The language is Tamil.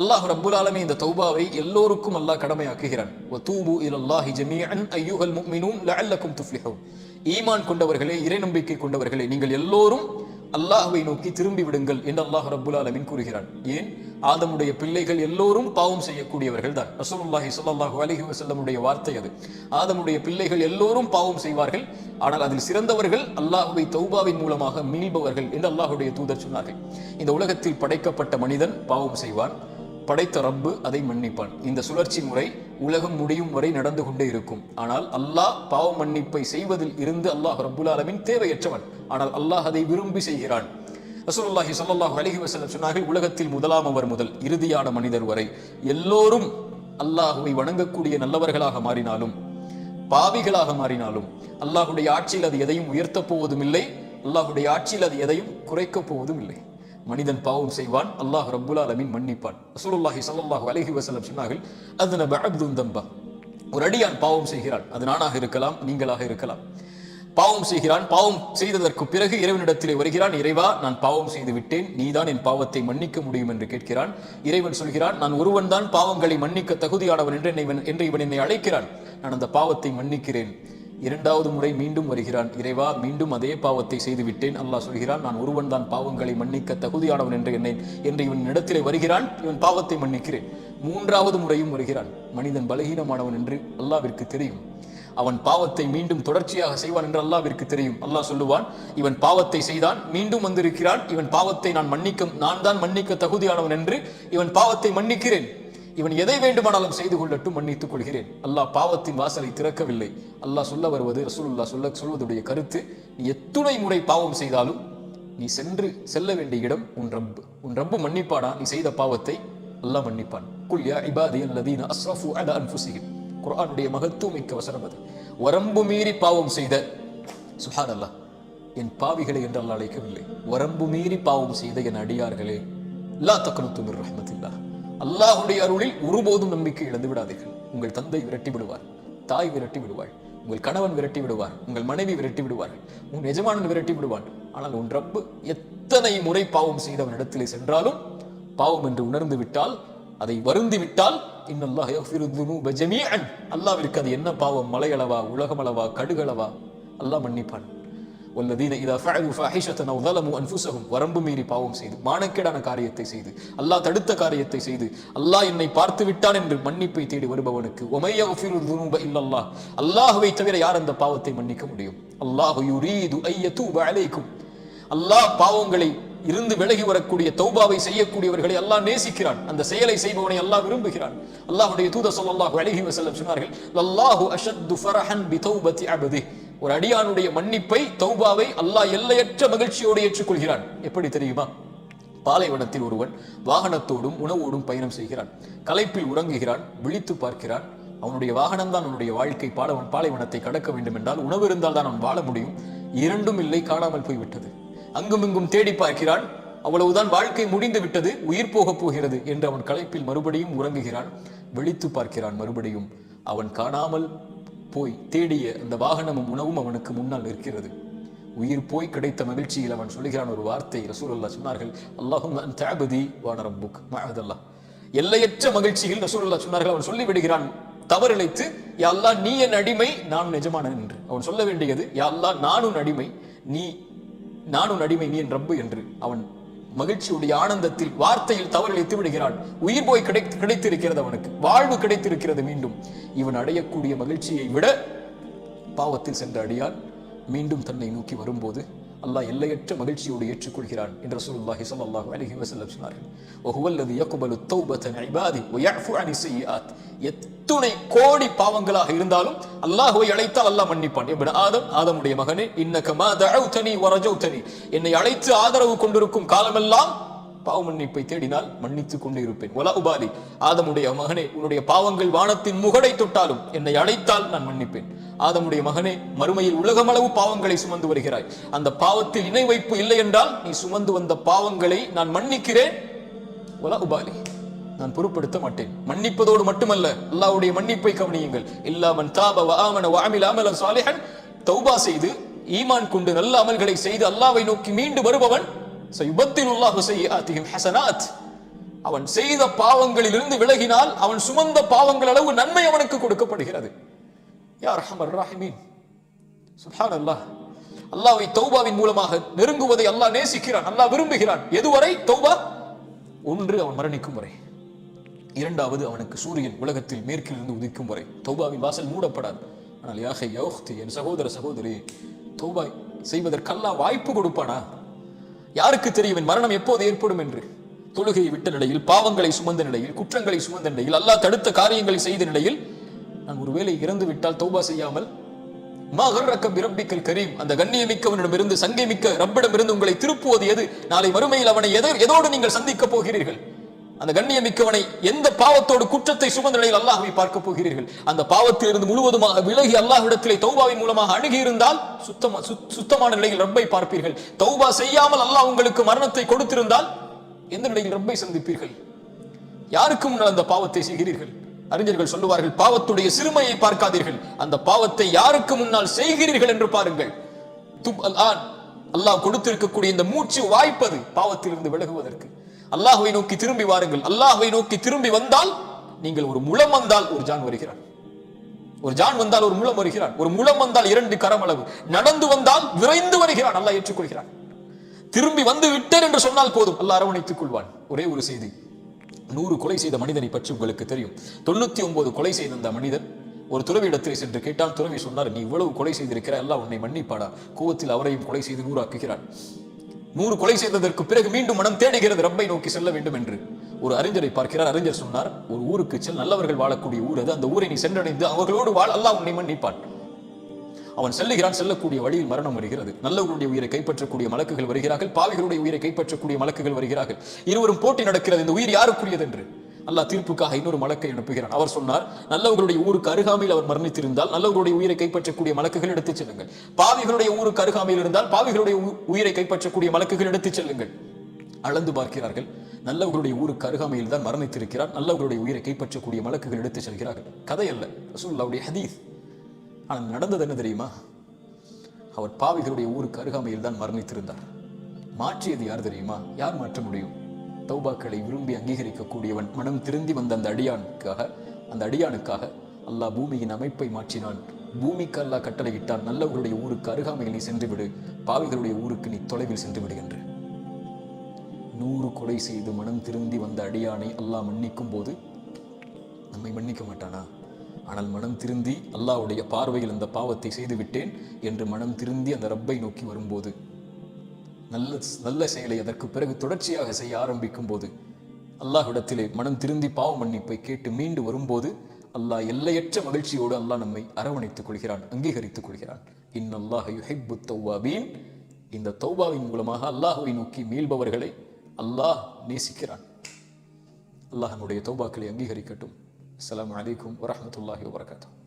அல்லாஹ் ரப்புல் ஆலமீன் இந்த தௌபாவை எல்லோருக்கும் அல்லாஹ் கடமையாக்குகிறான். வதூபு இலல்லாஹி ஜமீஅன் அய்யுஹல் முஃமினூன் லஅல்லக்கும் துஃப்லிஹூன். ஈமான் கொண்டவர்களே இறை நம்பிக்கை கொண்டவர்களே நீங்கள் எல்லோரும் அல்லாஹ்வை நோக்கி திரும்பி விடுங்கள் என்று அல்லாஹ் ரப்புல் ஆலமின் கூறுகிறான். ஏன்? ஆதமுடைய பிள்ளைகள் எல்லோரும் பாவம் செய்யக்கூடியவர்கள் தான். ரசூலுல்லாஹி ஸல்லல்லாஹு அலைஹி வஸல்லமுடைய வார்த்தை அது. ஆதமுடைய பிள்ளைகள் எல்லோரும் பாவம் செய்வார்கள் ஆனால் அதில் சிறந்தவர்கள் அல்லாஹுவை தௌபாவின் மூலமாக மீள்பவர்கள் என்று அல்லாஹுடைய தூதர் சொன்னார்கள். இந்த உலகத்தில் படைக்கப்பட்ட மனிதன் பாவம் செய்வான் படைத்த ரப்பு அதை மன்னிப்பான். இந்த சுழற்சி முறை உலகம் முடியும் வரை நடந்து கொண்டே இருக்கும். ஆனால் அல்லாஹ் பாவ மன்னிப்பை செய்வதில் இருந்து அல்லாஹ் ரப்புல் ஆலமின் தேவையற்றவன். ஆனால் அல்லாஹ் அதை விரும்பி செய்கிறான். ரசூலுல்லாஹி சல்லாஹூ அலைஹி வசலம் சொன்னார்கள் உலகத்தில் முதலாம் அவர் முதல் இறுதியான மனிதர் வரை. எல்லோரும் அல்லாஹுவை வணங்கக்கூடிய நல்லவர்களாக மாறினாலும் பாவிகளாக மாறினாலும் அல்லாஹுடைய ஆட்சியில் அது எதையும் உயர்த்தப் போவதும் இல்லை அல்லாஹுடைய ஆட்சியில் அது எதையும் குறைக்கப் போவதும் இல்லை மனிதன் பாவம் செய்வான் அல்லாஹ் ரப்புல் அலமின் மன்னிப்பான். ரசூலுல்லாஹி சல்லாஹூ அலஹி வசலம் சொன்னார்கள் அதுன பஅப்துன் தம்பா. ஒரு அடியான் பாவம் செய்கிறான் அது நானாக இருக்கலாம் நீங்களாக இருக்கலாம். பாவம் செய்கிறான் பாவம் செய்ததற்கு பிறகு இறைவனிடத்திலே வருகிறான் இறைவா நான் பாவம் செய்து விட்டேன் நீதான் என் பாவத்தை மன்னிக்க முடியும் என்று கேட்கிறான். இறைவன் சொல்கிறான் நான் ஒருவன் தான் பாவங்களை மன்னிக்க தகுதியானவன் என்று என்னை என்று இவன் என்னை அழைக்கிறான். நான் அந்த பாவத்தை மன்னிக்கிறேன். இரண்டாவது முறை மீண்டும் வருகிறான். இறைவா மீண்டும் அதே பாவத்தை செய்துவிட்டேன். அல்லாஹ் சொல்கிறான் நான் ஒருவன் தான் பாவங்களை மன்னிக்க தகுதியானவன் என்று என்னை என்று இவன் இடத்திலே வருகிறான் இவன் பாவத்தை மன்னிக்கிறேன். மூன்றாவது முறையும் வருகிறான். மனிதன் பலகீனமானவன் என்று அல்லாவிற்கு தெரியும். அவன் பாவத்தை மீண்டும் தொடர்ச்சியாக செய்வான் என்று அல்லாவிற்கு தெரியும். அல்லாஹ் சொல்லுவான் இவன் பாவத்தை செய்தான் மீண்டும் வந்திருக்கிறான். இவன் பாவத்தை நான் மன்னிக்க நான் தான் மன்னிக்க தகுதியானவன் என்று இவன் பாவத்தை மன்னிக்கிறேன். இவன் எதை வேண்டுமானாலும் செய்து கொள்ளட்டும் மன்னித்துக் கொள்கிறேன். அல்லாஹ் பாவத்தின் வாசலை திறக்கவில்லை. அல்லாஹ் சொல்ல வருவது ரசூலுல்லா சொல்ல சொல்வதுடைய கருத்து நீ எத்துணை முறை பாவம் செய்தாலும் நீ சென்று செல்ல வேண்டிய இடம் உன் ரப்பு. உன் ரப்பு மன்னிப்பானா? நீ செய்த பாவத்தை அல்லாஹ் மன்னிப்பான். குல் யா இபாதி அல்லதீன அஸ்ரஃபு அலா அன்ஃபுஸிஹிம். குர்ஆனுடைய மகத்துவமிக்க வசனம் அது. வரம்பு மீறி பாவம் செய்த சுஹான் அல்லாஹ் என் பாவிகளை என்றால் அழைக்கவில்லை. வரம்பு மீறி பாவம் செய்த என் அடியார்களே லா தக்னுத்து மிர் ரஹ்மத்தில்லாஹ். அல்லாஹுடைய அருளில் ஒருபோதும் நம்பிக்கை இழந்து விடாதீர்கள். உங்கள் தந்தை விரட்டி விடுவார் தாய் விரட்டி விடுவாள் உங்கள் கணவன் விரட்டி விடுவார் உங்கள் மனைவி விரட்டி விடுவார்கள் உன் எஜமானன் விரட்டி விடுவான். ஆனால் உன் ரப்பு எத்தனை முறை பாவம் செய்தவன் இடத்திலே சென்றாலும் பாவம் என்று உணர்ந்து விட்டால் அதை வருந்தி விட்டால் இன்னல்லாஹ் அல்லாவிற்கு அது என்ன பாவம்? மலையளவா உலகமளவா கடுகளவா? அல்லாஹ் மன்னிப்பான். والذين إذا فعلوا فاحشة أو ظلموا أنفسهم வரம்பு மீறி பாவம் செய்து மானக்கேடான காரியத்தை செய்து அல்லாஹ் தடுத்த காரியத்தை செய்து அல்லாஹ் என்னை பார்த்து விட்டான் என்று மன்னிப்பை தேடி வருபவனுக்கு ஒமைய துனூப இல்லல்லாஹ் அல்லாஹ்வை தவிர யார் அந்த பாவத்தை மன்னிக்க முடியும் அல்லாஹ் யுரீது ஐயதூப அலைக்கும் அல்லாஹ் பாவங்களை இருந்து விலகி வரக்கூடிய தௌபாவை செய்யக்கூடியவர்களை அல்லாஹ் நேசிக்கிறான் அந்த செயலை செய்பவனை அல்லாஹ் விரும்புகிறான் அல்லாஹ்வுடைய தூத ஸல்லல்லாஹு அலைஹி வஸல்லம் சொன்னார்கள் அல்லாஹு அஷத்து ஃபரஹன் பி தௌபத்தி அபதி ஒரு அடியானுடைய மன்னிப்பை தௌபாவை அல்லாஹ் எல்லையற்ற மகிழ்ச்சியோடு ஏற்றுக்கொள்கிறான். எப்படி தெரியுமா? பாலைவனத்தில் ஒருவன் வாகனத்தோடும் உணவோடும் பயணம் செய்கிறான். களைப்பில் உறங்குகிறான் விழித்து பார்க்கிறான். அவனுடைய வாகனம் தான் அவனுடைய வாழ்க்கை. பாலவன் பாலைவனத்தை கடக்க வேண்டும் என்றால் உணவு இருந்தால் தான் அவன் வாழ முடியும். இரண்டும் இல்லை காணாமல் போய்விட்டது. அங்குமிங்கும் தேடி பார்க்கிறான். அவ்வளவுதான் வாழ்க்கை முடிந்து விட்டது உயிர் போகப் போகிறது என்று அவன் களைப்பில் மறுபடியும் உறங்குகிறான். விழித்து பார்க்கிறான் மறுபடியும் அவன் காணாமல் போய் தேடிய அந்த வாகனமும் உணவும் அவனுக்கு முன்னால் இருக்கிறது உயிர் போய் கிடைத்த மகிழ்ச்சியில் அவன் சொல்லுகிறான் ஒரு வார்த்தை. ரசூலுல்லாஹ் சொன்னார்கள் அல்லாஹும் தேபதி தஅபதி வான ரப்புக். எல்லையற்ற மகிழ்ச்சியில் ரசூலுல்லாஹ் சொன்னார்கள் அவன் சொல்லிவிடுகிறான் தவறிழைத்து யா நீ என் அடிமை நான் எஜமானன் என்று. அவன் சொல்ல வேண்டியது யா நானும் அடிமை நீ நானும் அடிமை நீ என் ரப்பு என்று. அவன் மகிழ்ச்சியுடைய ஆனந்தத்தில் வார்த்தையில் தவறிழைத்து விடுகிறான் உயிர் போய் கிடை கிடைத்திருக்கிறது அவனுக்கு. வாழ்வு கிடைத்திருக்கிறது மீண்டும். இவன் அடையக்கூடிய மகிழ்ச்சியை விட பாவத்தில் சென்ற அடியான் மீண்டும் தன்னை நோக்கி வரும்போது அல்லாஹ் எல்லையற்ற மகிழ்ச்சியோடு ஏற்றுக்கொள்கிறான் என்று ரசூலுல்லாஹி ஸல்லல்லாஹு அலைஹி வஸல்லம் சொன்னார்கள். எத்துணை கோடி பாவங்களாக இருந்தாலும் அல்லாஹ்வை அழைத்தால் அல்லாஹ் மன்னிப்பான். இப்ன ஆதம் ஆதமுடைய மகனே இன்னக தனி தஅவுதனி வ என்னை அழைத்து ஆதரவு கொண்டிருக்கும் காலமெல்லாம் பாவ மன்னிப்பை தேடினால் மன்னித்துக் கொண்டு இருப்பேன் ஒலா உபாதி ஆதமுடைய மகனே உன்னுடைய பாவங்கள் வானத்தின் முகடை தொட்டாலும் என்னை அழைத்தால் நான் மன்னிப்பேன். ஆதமுடைய மகனே மறுமையில் உலகமளவு பாவங்களை சுமந்து வருகிறாய். அந்த பாவத்தில் இணை வைப்பு இல்லை என்றால் நீ சுமந்து வந்த பாவங்களை நான் மன்னிக்கிறேன். ஒலா உபாலி நான் பொருட்படுத்த மாட்டேன். மன்னிப்பதோடு மட்டுமல்ல அல்லாவுடைய மன்னிப்பை கவனியுங்கள். இல்லாமன் தாப வாமன வாமில் அமல சாலிஹன் தௌபா செய்து ஈமான் கொண்டு நல்ல அமல்களை செய்து அல்லாவை நோக்கி மீண்டு வருபவன் ஹசனாத். அவன் செய்த பாவங்களிலிருந்து விலகினால் அவன் சுமந்த பாவங்கள் அளவு நன்மை அவனுக்கு கொடுக்கப்படுகிறது. யார் ரஹமர் ராஹிமீன். அல்லாஹ் அல்லாஹ்வை தௌபாவின் மூலமாக நெருங்குவதை அல்லாஹ் நேசிக்கிறான் அல்லாஹ் விரும்புகிறான். எதுவரை? தௌபா? ஒன்று அவன் மரணிக்கும் வரை. இரண்டாவது அவனுக்கு சூரியன் உலகத்தில் மேற்கிலிருந்து உதிக்கும் வரை. தௌபாவின் வாசல் மூடப்படாது. ஆனால் யாகை யோக்தி என் சகோதர சகோதரி தௌபாய் செய்வதற்கெல்லாம் வாய்ப்பு கொடுப்பானா? யாருக்கு தெரியும்? என் மரணம் எப்போது ஏற்படும் என்று? தொழுகையை விட்ட நிலையில் பாவங்களை சுமந்த நிலையில் குற்றங்களை சுமந்த நிலையில் அல்லாஹ் தடுத்த காரியங்களை செய்த நிலையில் நான் ஒருவேளை இறந்து விட்டால் தௌபா செய்யாமல் மகர்ரக்க பிரப்பிக்கல் கரீம் அந்த கண்ணியமிக்கவனிடமிருந்து சங்கை மிக்க ரப்பிடமிருந்து உங்களை திருப்புவது எது? நாளை மறுமையில் அவனை எதோ எதோடு நீங்கள் சந்திக்க போகிறீர்கள்? அந்த கண்ணியமிக்கவனை எந்த பாவத்தோடு குற்றத்தை சுமந்த நிலையில் அல்லாஹுவை பார்க்க போகிறீர்கள்? அந்த பாவத்திலிருந்து முழுவதுமாக விலகி அல்லாஹ்விடத்திலே தௌபாவின் மூலமாக அணுகி இருந்தால் சுத்தமா சுத்- சுத்தமான நிலையில் ரப்பை பார்ப்பீர்கள். தௌபா செய்யாமல் அல்லாஹ் உங்களுக்கு மரணத்தை கொடுத்திருந்தால் எந்த நிலையில் ரப்பை சந்திப்பீர்கள்? யாருக்கு முன்னால் அந்த பாவத்தை செய்கிறீர்கள்? அறிஞர்கள் சொல்லுவார்கள் பாவத்துடைய சிறுமையை பார்க்காதீர்கள். அந்த பாவத்தை யாருக்கு முன்னால் செய்கிறீர்கள் என்று பாருங்கள். துப் அல்லாஹ் கொடுத்திருக்கக்கூடிய இந்த மூச்சு வாய்ப்பது பாவத்திலிருந்து விலகுவதற்கு. அல்லாஹுவை நோக்கி திரும்பி வாருங்கள். அல்லாஹுவை நோக்கி திரும்பி வந்தால் நீங்கள் ஒரு முளம் வந்தால் ஒரு ஜான் வருகிறான் ஒரு ஜான் வந்தால் ஒரு முளம் வருகிறான் ஒரு முளம் வந்தால் இரண்டு கரம் அளவு. நடந்து வந்தால் விரைந்து வருகிறான் அல்லாஹ் ஏற்றுக்கொள்கிறான் திரும்பி வந்து விட்டேன் என்று சொன்னால் போதும். அல்லாஹ் அரவணைத்துக் கொள்வான். ஒரே ஒரு செய்தி. நூறு கொலை செய்த மனிதனை பற்றி உங்களுக்கு தெரியும். தொண்ணூத்தி ஒன்பது கொலை செய்த அந்த மனிதன் ஒரு துறவியிடத்தில் சென்று கேட்டால் துறவி சொன்னார் நீ இவ்வளவு கொலை செய்திருக்கிற எல்லாம் உன்னை மன்னிப்பாடா கோவத்தில் அவரையும் கொலை செய்து நூறாக்குகிறான். நூறு கொலை செய்ததற்கு பிறகு மீண்டும் மனம் தேடுகிறது. ரப்பை நோக்கி செல்ல வேண்டும் என்று. ஒரு அறிஞரை பார்க்கிறார். அறிஞர் சொன்னார் ஒரு ஊருக்கு செல் நல்லவர்கள் வாழக்கூடிய ஊர் அது. அந்த ஊரை நீ சென்றடைந்து அவர்களோடு வாழ் அல்லாஹ் உன்னை மன்னிப்பான். அவன் செல்லுகிறான். செல்லக்கூடிய வழியில் மரணம் வருகிறது. நல்லவர்களுடைய உயிரை கைப்பற்றக்கூடிய மலக்குகள் வருகிறார்கள். பாவிகளுடைய உயிரை கைப்பற்றக்கூடிய மலக்குகள் வருகிறார்கள். இருவரும் போட்டி நடக்கிறது. இந்த உயிர் யாருக்குரியது என்று அல்லாஹ் தீர்ப்புக்காக இன்னொரு மலக்கை அனுப்புகிறான். அவர் சொன்னார் நல்லவர்களுடைய ஊருக்கு அருகாமையில் அவர் மரணித்திருந்தால் நல்லவர்களுடைய உயிரை கைப்பற்றக்கூடிய மலக்குகள் எடுத்துச் செல்லுங்கள். பாவிகளுடைய ஊருக்கு அருகாமையில் இருந்தால் பாவிகளுடைய உ- உயிரை கைப்பற்றக்கூடிய மலக்குகள் எடுத்துச் செல்லுங்கள். அளந்து பார்க்கிறார்கள் நல்லவர்களுடைய ஊருக்கு அருகாமையில் தான் மரணித்திருக்கிறார் நல்லவர்களுடைய உயிரை கைப்பற்றக்கூடிய மலக்குகள் எடுத்துச் செல்கிறார்கள். கதை அல்ல ரசூல்லாவுடைய ஹதீஸ். ஆனால் நடந்தது என்ன தெரியுமா? அவர் பாவிகளுடைய ஊருக்கு அருகாமையில் தான் மரணித்திருந்தார். மாற்றியது யார் தெரியுமா? யார் மாற்ற முடியும்? தௌபாக்களை விரும்பி அங்கீகரிக்கக்கூடியவன் மனம் திருந்தி வந்த அந்த அடியானுக்காக அந்த அடியானுக்காக அல்லாஹ் பூமியின் அமைப்பை மாற்றினான். பூமிக்கு அல்லாஹ் கட்டளையிட்டான் நல்லவர்களுடைய ஊருக்கு அருகாமையில் நீ சென்று விடு பாவிகளுடைய ஊருக்கு நீ தொலைவில் சென்று விடு என்று. நூறு கொலை செய்து மனம் திருந்தி வந்த அடியானை அல்லாஹ் மன்னிக்கும் போது நம்மை மன்னிக்க மாட்டானா? ஆனால் மனம் திருந்தி அல்லாவுடைய பார்வையில் அந்த பாவத்தை செய்து விட்டேன் என்று மனம் திருந்தி அந்த ரப்பை நோக்கி வரும்போது நல்ல நல்ல செயலை அதற்கு பிறகு தொடர்ச்சியாக செய்ய ஆரம்பிக்கும் போது அல்லாஹ்விடத்திலே மனம் திருந்தி பாவ மன்னிப்பை கேட்டு மீண்டு வரும்போது அல்லாஹ் எல்லையற்ற மகிழ்ச்சியோடு அல்லாஹ் நம்மை அரவணைத்துக் கொள்கிறான் அங்கீகரித்துக் கொள்கிறான். இன் அல்லாஹ் யுஹிப்பு தௌவாபீன். இந்த தௌபாவின் மூலமாக அல்லாஹுவை நோக்கி மீள்பவர்களை அல்லாஹ் நேசிக்கிறான். அல்லாஹ் நம்முடைய தௌபாக்களை அங்கீகரிக்கட்டும். அஸ்லாம் அலைக்கும் வரமத்துல்லாஹி வரகாத்தூ